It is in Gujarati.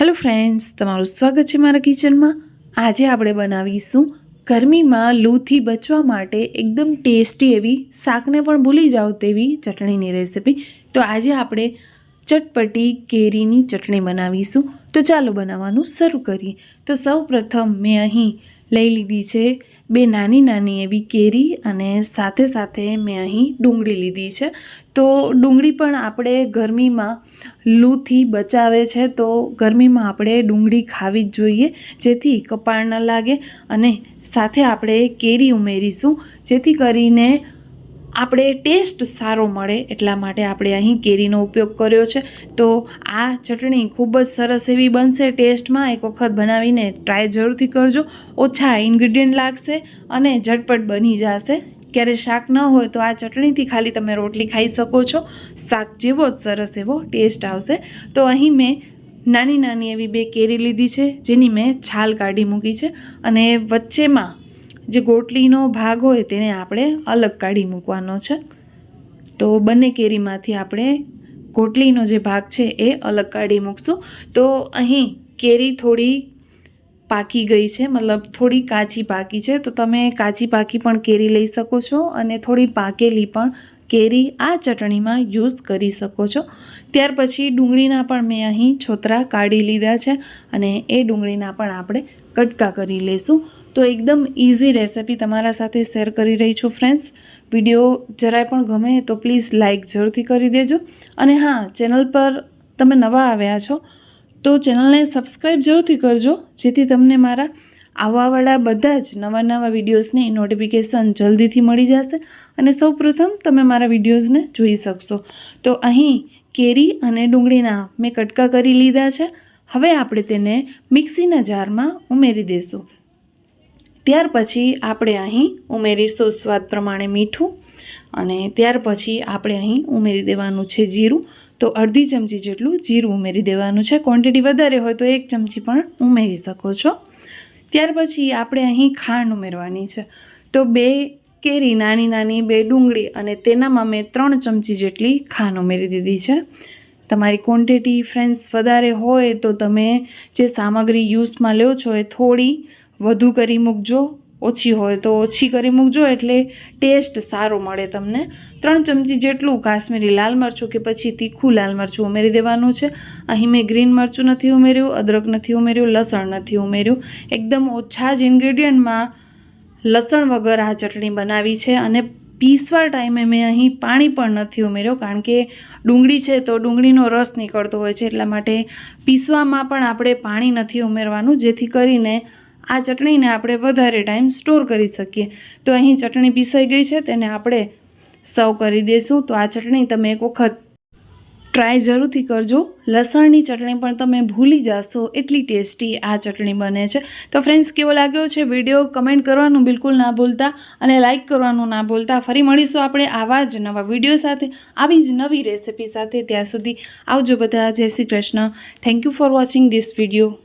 હેલો ફ્રેન્ડ્સ તમારું સ્વાગત છે મારા કિચનમાં. આજે આપણે બનાવીશું ગરમીમાં લૂથી બચવા માટે એકદમ ટેસ્ટી એવી, શાકને પણ ભૂલી જાઓ તેવી ચટણીની રેસિપી. તો આજે આપણે ચટપટી કેરીની ચટણી બનાવીશું. તો ચાલો બનાવવાનું શરૂ કરીએ. તો સૌ પ્રથમ મેં અહીં લઈ લીધી છે. બે નાની નાની એવી કેરી અને સાથે સાથે મેં અહીં ડુંગળી લીધી છે. તો ડુંગળી પણ આપણે ગરમીમાં લૂથી બચાવે છે. તો ગરમીમાં આપણે ડુંગળી ખાવી જ જોઈએ. જેથી કપાળ ન લાગે અને સાથે આપણે કેરી ઉમેરીશું. જેથી કરીને આપણે ટેસ્ટ સારો મળે એટલા માટે આપણે અહીં કેરીનો ઉપયોગ કર્યો છે. તો આ ચટણી ખૂબ જ સરસ એવી બનશે ટેસ્ટમાં. એક વખત બનાવીને ટ્રાય જરૂરથી કરજો. ઓછા ઇન્ગ્રીડિયન્ટ લાગશે અને ઝટપટ બની જશે. ક્યારે શાક ન હોય તો આ ચટણીથી ખાલી તમે રોટલી ખાઈ શકો છો. શાક જેવો જ સરસ એવો ટેસ્ટ આવશે. તો અહીં મેં નાની નાની એવી બે કેરી લીધી છે, જેની મેં છાલ કાઢી મૂકી છે અને વચ્ચેમાં જે ગોટલીનો ભાગ હોય તેને આપણે અલગ કાઢી મૂકવાનો છે. તો બંને કેરીમાંથી આપણે ગોટલીનો જે ભાગ છે એ અલગ કાઢી મૂકશું. તો અહીં કેરી થોડી પાકી ગઈ છે, મતલબ થોડી કાચી પાકી છે. તો તમે કાચી પાકી પણ કેરી લઈ શકો છો અને થોડી પાકેલી પણ કેરી આ ચટણીમાં યુઝ કરી શકો છો. ત્યાર પછી ડુંગળીના પણ મેં અહીં છોતરા કાઢી લીધા છે અને એ ડુંગળીના પણ આપણે કટકા કરી લઈશું તો એકદમ ઇઝી રેસિપી તમારા સાથે શેર કરી રહી છું ફ્રેન્ડ્સ. વીડિયો જરાય પણ ગમે તો પ્લીઝ લાઇક જરૂરથી કરી દેજો. અને હા, ચેનલ પર તમે નવા આવ્યા છો તો ચેનલને સબસ્ક્રાઈબ જરૂરથી કરજો, જેથી તમને મારા આવવાવાળા બધા જ નવા નવા વિડીયોઝની નોટિફિકેશન જલ્દીથી મળી જશે અને સૌ પ્રથમ તમે મારા વિડીયોઝને જોઈ શકશો. તો અહીં કેરી અને ડુંગળીના મેં કટકા કરી લીધા છે. હવે આપણે તેને મિક્સીના જારમાં ઉમેરી દઈશું ત્યાર પછી આપણે અહીં ઉમેરીશું સ્વાદ પ્રમાણે મીઠું અને ત્યાર પછી આપણે અહીં ઉમેરી દેવાનું છે જીરું. તો અડધી ચમચી જેટલું જીરું ઉમેરી દેવાનું છે. ક્વોન્ટિટી વધારે હોય તો એક ચમચી પણ ઉમેરી શકો છો. ત્યાર પછી આપણે અહીં ખાંડ ઉમેરવાની છે. તો બે કેરી નાની નાની, બે ડુંગળી અને તેનામાં મેં ત્રણ ચમચી જેટલી ખાંડ ઉમેરી દીધી છે. તમારી ક્વોન્ટિટી ફ્રેન્ડ્સ વધારે હોય તો તમે જે સામગ્રી યુઝમાં લો છો એ થોડી વધુ કરી મૂકજો. ઓછી હોય તો ઓછી કરી મૂકજો એટલે ટેસ્ટ સારો મળે તમને. ત્રણ ચમચી જેટલું કાશ્મીરી લાલ મરચું કે પછી તીખું લાલ મરચું ઉમેરી દેવાનું છે. અહીં મેં ગ્રીન મરચું નથી ઉમેર્યું, અદરક નથી ઉમેર્યું, લસણ નથી ઉમેર્યું. એકદમ ઓછા જ ઇન્ગ્રેડિયન્ટમાં લસણ વગર આ ચટણી બનાવી છે અને પીસવા ટાઈમે મેં અહીં પાણી પણ નથી ઉમેર્યો કારણ કે ડુંગળી છે તો ડુંગળીનો રસ નીકળતો હોય છે એટલા માટે પીસવામાં પણ આપણે પાણી નથી ઉમેરવાનું, જેથી કરીને આ ચટણીને આપણે વધારે ટાઈમ સ્ટોર કરી શકીએ. તો અહીં ચટણી પીસાઈ ગઈ છે, તેને આપણે સર્વ કરી દઈશું તો આ ચટણી તમે એક વખત ટ્રાય જરૂરથી કરજો. લસણની ચટણી પણ તમે ભૂલી જશો, એટલી ટેસ્ટી આ ચટણી બને છે. તો ફ્રેન્ડ્સ કેવો લાગ્યો છે વીડિયો કમેન્ટ કરવાનું બિલકુલ ના ભૂલતા અને લાઇક કરવાનું ના ભૂલતા. ફરી મળીશું આપણે આવા જ નવા વીડિયો સાથે, આવી જ નવી રેસિપી સાથે. ત્યાં સુધી આવજો બધા. જય Shri Krishna. Thank you for watching this video